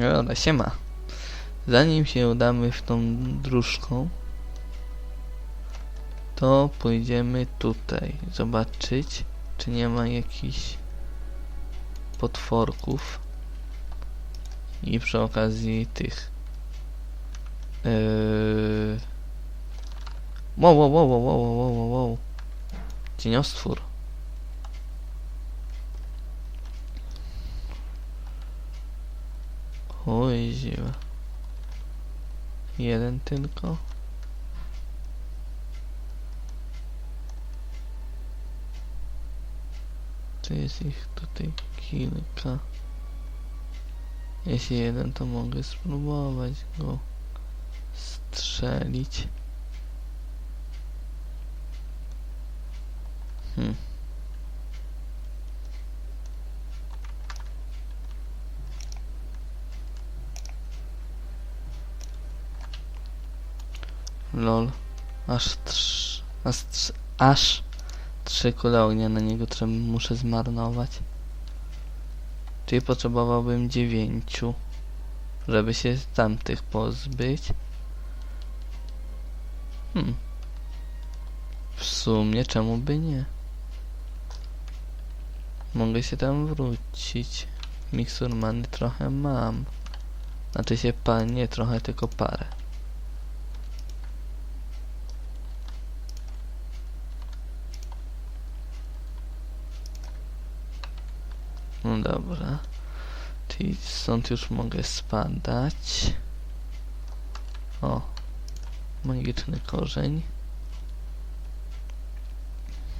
Dobra, siema. Zanim się udamy w tą dróżką, to pójdziemy tutaj zobaczyć, czy nie ma jakichś potworków i przy okazji tych yy... wow, wow, wow, wow, wow, wow, wow, wow. cieniostwór oj jeden tylko To jest ich tutaj kilka. Jeśli jeden, to mogę spróbować go strzelić. Hmm. Lol. Aż trz... Aż, trz... aż trzy kule ognia na niego trzeba, muszę zmarnować. Czyli potrzebowałbym dziewięciu, żeby się tamtych pozbyć. Hmm. W sumie czemu by nie? Mogę się tam wrócić. Miksur many trochę mam. Znaczy się pa, nie trochę, tylko parę. Dobra. Czyli stąd już mogę spadać. O. Magiczny korzeń.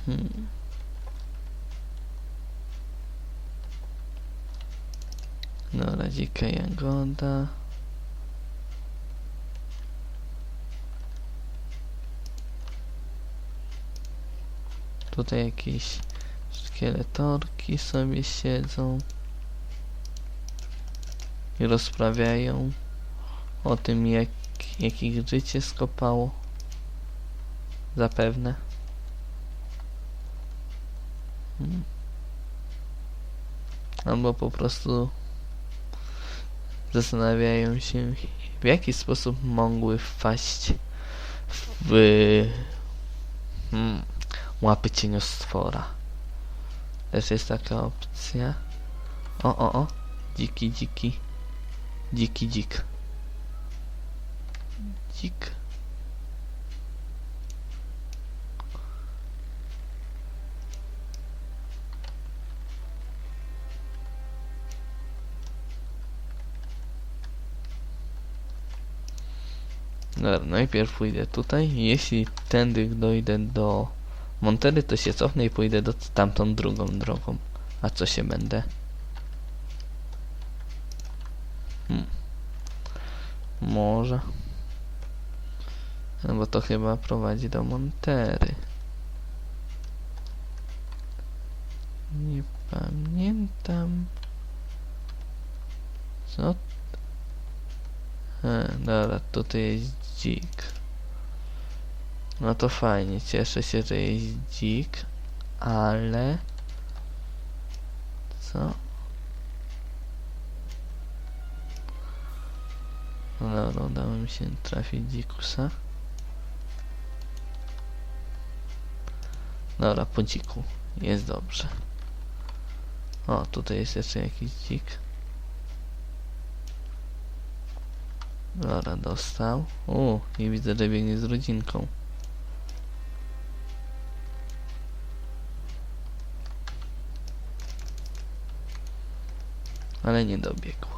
Hmm. Dobra, dzika jagoda. Tutaj jakieś szkieletorki sobie siedzą i rozprawiają o tym, jak, jak ich życie skopało. Zapewne. Hmm. Albo po prostu zastanawiają się, w jaki sposób mogły wpaść w hmm, łapy cieniostwora. Też jest taka opcja. O, o, o. Dziki, dziki. Dziki, dzik. Dzik. Dobra, najpierw pójdę tutaj. Jeśli tędy dojdę do Montery, to się cofnę i pójdę do tamtą drugą drogą. A co się będę? Hmm. Może. No bo to chyba prowadzi do Montery. Nie pamiętam. Co? E, dobra, tutaj jest dzik. No to fajnie, cieszę się, że jest dzik, ale... Co? No dobra, udało mi się trafić dzikusa. Dobra, po dziku. Jest dobrze. O, tutaj jest jeszcze jakiś dzik. Dobra, dostał. U, i widzę, że biegnie z rodzinką. Ale nie dobiegł.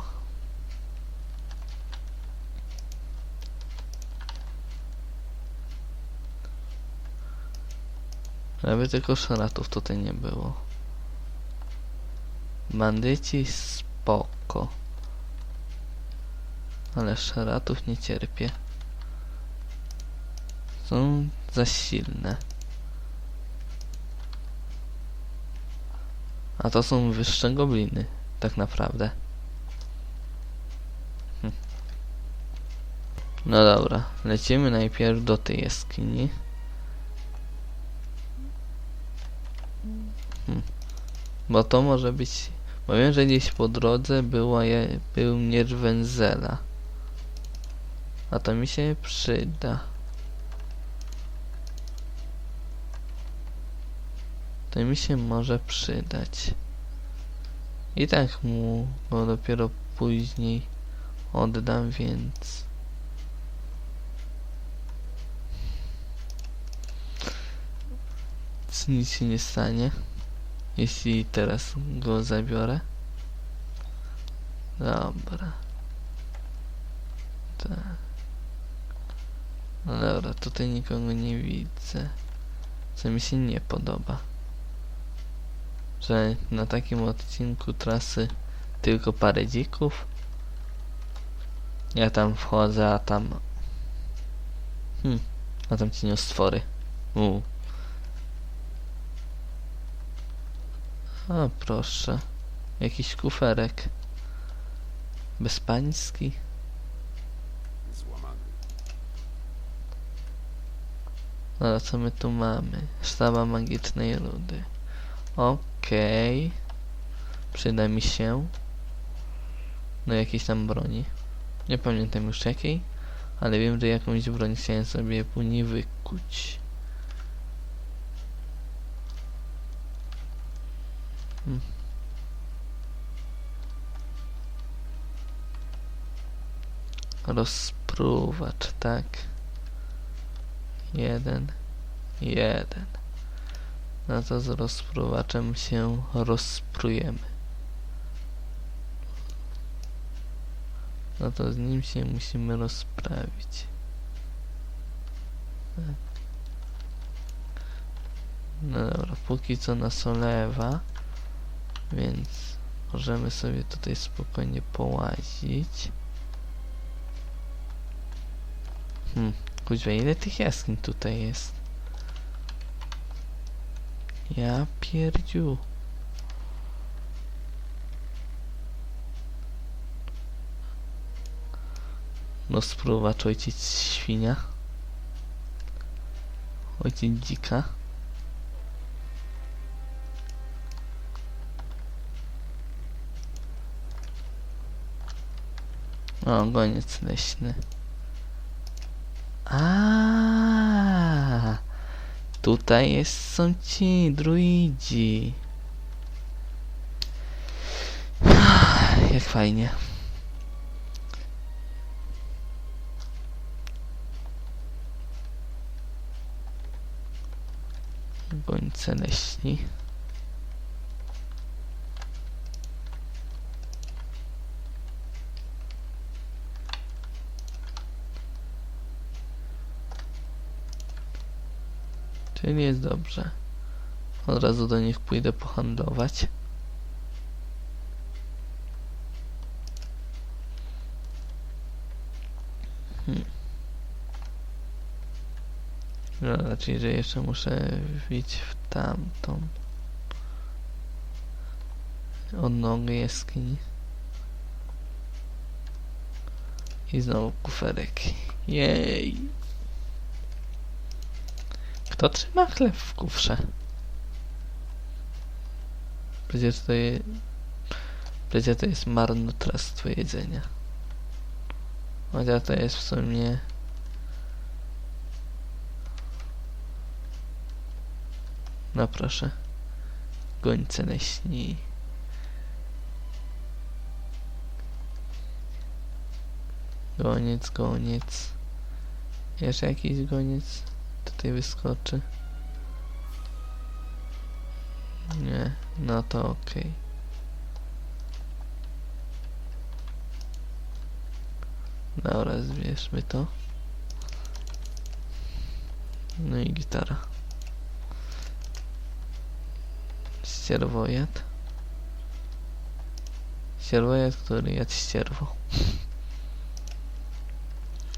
Żeby tylko szaratów tutaj nie było. Bandyci spoko. Ale szaratów nie cierpię. Są za silne. A to są wyższe gobliny, tak naprawdę. Hm. No dobra, lecimy najpierw do tej jaskini. Hm. Bo to może być Bo wiem, że gdzieś po drodze była je, był miecz Wenzela. A to mi się przyda. To mi się może przydać. I tak mu go dopiero później oddam, więc... Nic- się nie stanie, jeśli teraz go zabiorę. Dobra. Tak. No dobra, tutaj nikogo nie widzę. Co mi się nie podoba. Że na takim odcinku trasy tylko parę dzików. Ja tam wchodzę, a tam... Hmm, a tam cieniostwory. U. O, proszę. Jakiś kuferek. Bezpański. No, co my tu mamy? Sztaba magicznej rudy. Okej. Przyda mi się. No jakiejś tam broni. Nie pamiętam już jakiej. Ale wiem, że jakąś broń chciałem sobie później wykuć. Hmm. Rozpruwacz, tak. Jeden. Jeden. No to z rozpruwaczem się rozprujemy. No to z nim się musimy rozprawić. No dobra, póki co nas olewa, więc możemy sobie tutaj spokojnie połazić. Hmm, kuźwa, ile tych jaskiń tutaj jest? Ja pierdziu. No spróbować ojciec świnia. Ojciec dzika. O, goniec leśny. A, Tutaj jest, są ci druidzi. Jak fajnie. Gońce leśni. Czyli jest dobrze. Od razu do nich pójdę pohandlować. Hmm. No, raczej, że jeszcze muszę wbić w tamtą odnogę jaskini. I znowu kuferek. Jej! Kto trzyma chleb w kufrze? Przecież to jest... Przecież to jest marnotrawstwo jedzenia. Chociaż to jest w sumie... No proszę. Gońce leśni. Goniec, goniec. Jeszcze jakiś goniec tutaj wyskoczy. Nie, no to okej. Dobra, zbierzmy to. No i gitara. Ścierwojad. Ścierwojad, który jadł ścierwo.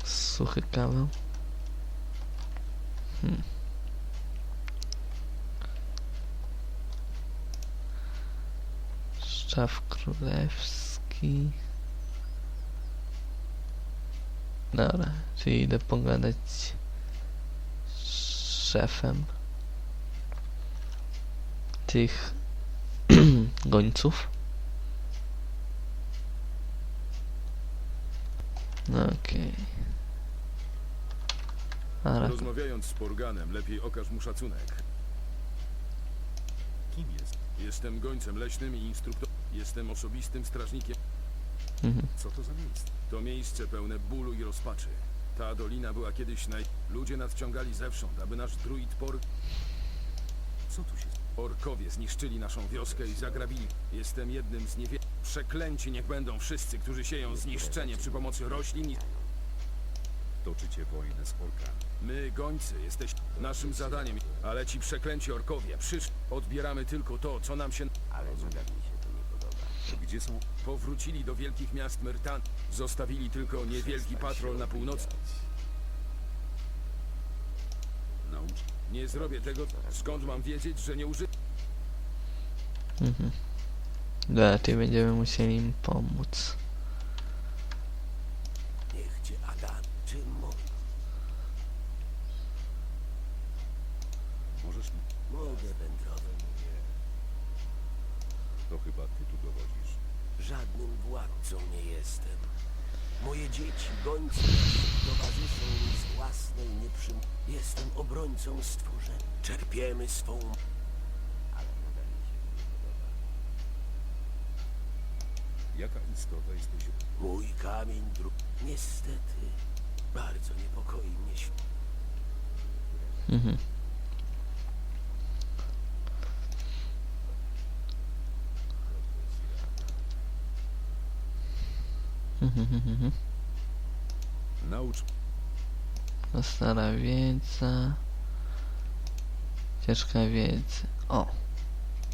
Suchy kawał. Hmm. Królewski. Dobra, czyli idę pogadać z szefem tych gońców. No okej. Okay. Rozmawiając z Porganem, lepiej okaż mu szacunek. Kim jest? Jestem gońcem leśnym i instruktorem. Jestem osobistym strażnikiem. Mhm. Co to za miejsce? To miejsce pełne bólu i rozpaczy. Ta dolina była kiedyś naj... Ludzie nadciągali zewsząd, aby nasz druid por... Co tu się... Orkowie zniszczyli naszą wioskę i zagrabili. Jestem jednym z niewielu. Przeklęci niech będą wszyscy, którzy sieją zniszczenie przy pomocy roślin i... Toczycie wojnę z orkami. My, gońcy, jesteśmy naszym zadaniem, ale ci przeklęci orkowie przysz... Odbieramy tylko to, co nam się... To gdzie są... Powrócili do wielkich miast Myrtan. Zostawili tylko niewielki patrol na północy. Naucz... Nie zrobię tego, skąd mam wiedzieć, że nie uży... Mhm. Raczej będziemy musieli im pomóc. Wędrować. To chyba ty tu dowodzisz. Żadnym władcą nie jestem. Moje dzieci, gońcy, towarzyszą mi z własnej nieprzym... Jestem obrońcą stworzeń. Czerpiemy swą... Jaka istota jesteś... Mój kamień dru... Niestety, bardzo niepokoi mnie świat. Mhm. Mhm, mhm, mhm. Naucz... To Stara wiedza. Ciężka wiedza. O!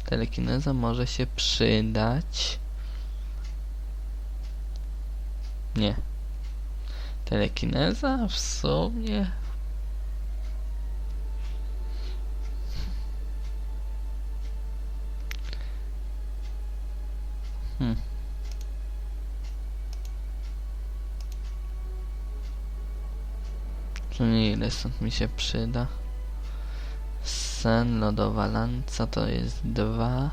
Telekineza może się przydać. Nie. Telekineza w sumie. Hmm. Czyli ile stąd mi się przyda? Sen, lodowa lanca to jest dwa.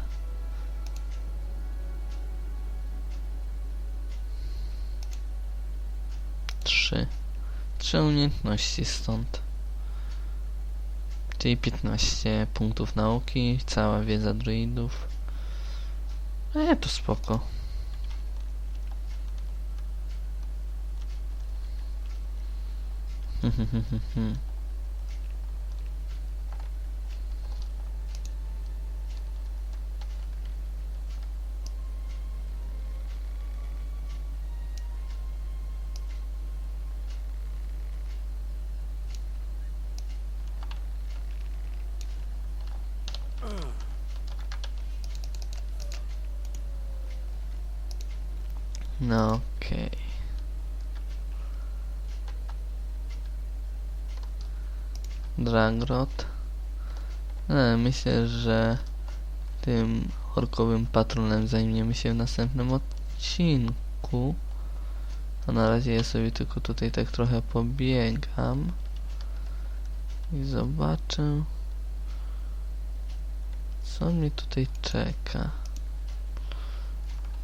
Trzy. Trzy umiejętności stąd. Czyli 15 punktów nauki, cała wiedza druidów. E, to spoko. No Dragrot. E, myślę, że tym orkowym patronem zajmiemy się w następnym odcinku. A na razie ja sobie tylko tutaj tak trochę pobiegam. I zobaczę, co mnie tutaj czeka.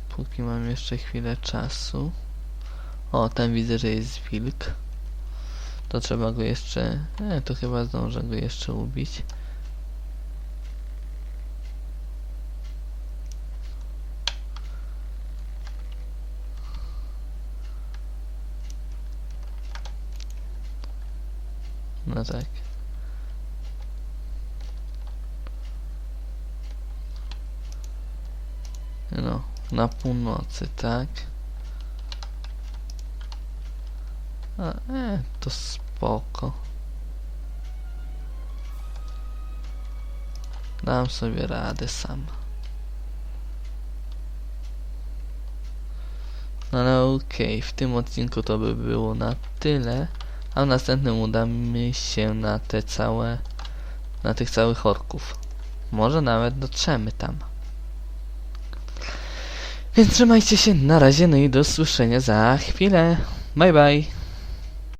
Póki mam jeszcze chwilę czasu. O, tam widzę, że jest wilk. To trzeba go jeszcze... E, to chyba zdążę go jeszcze ubić. No tak. No, na północy, tak? A, e, to spoko. Dam sobie radę sam. No ale okej, w tym odcinku to by było na tyle. A w następnym udamy się na te całe, na tych całych orków. Może nawet dotrzemy tam. Więc trzymajcie się, na razie, no i do słyszenia za chwilę. Bye bye.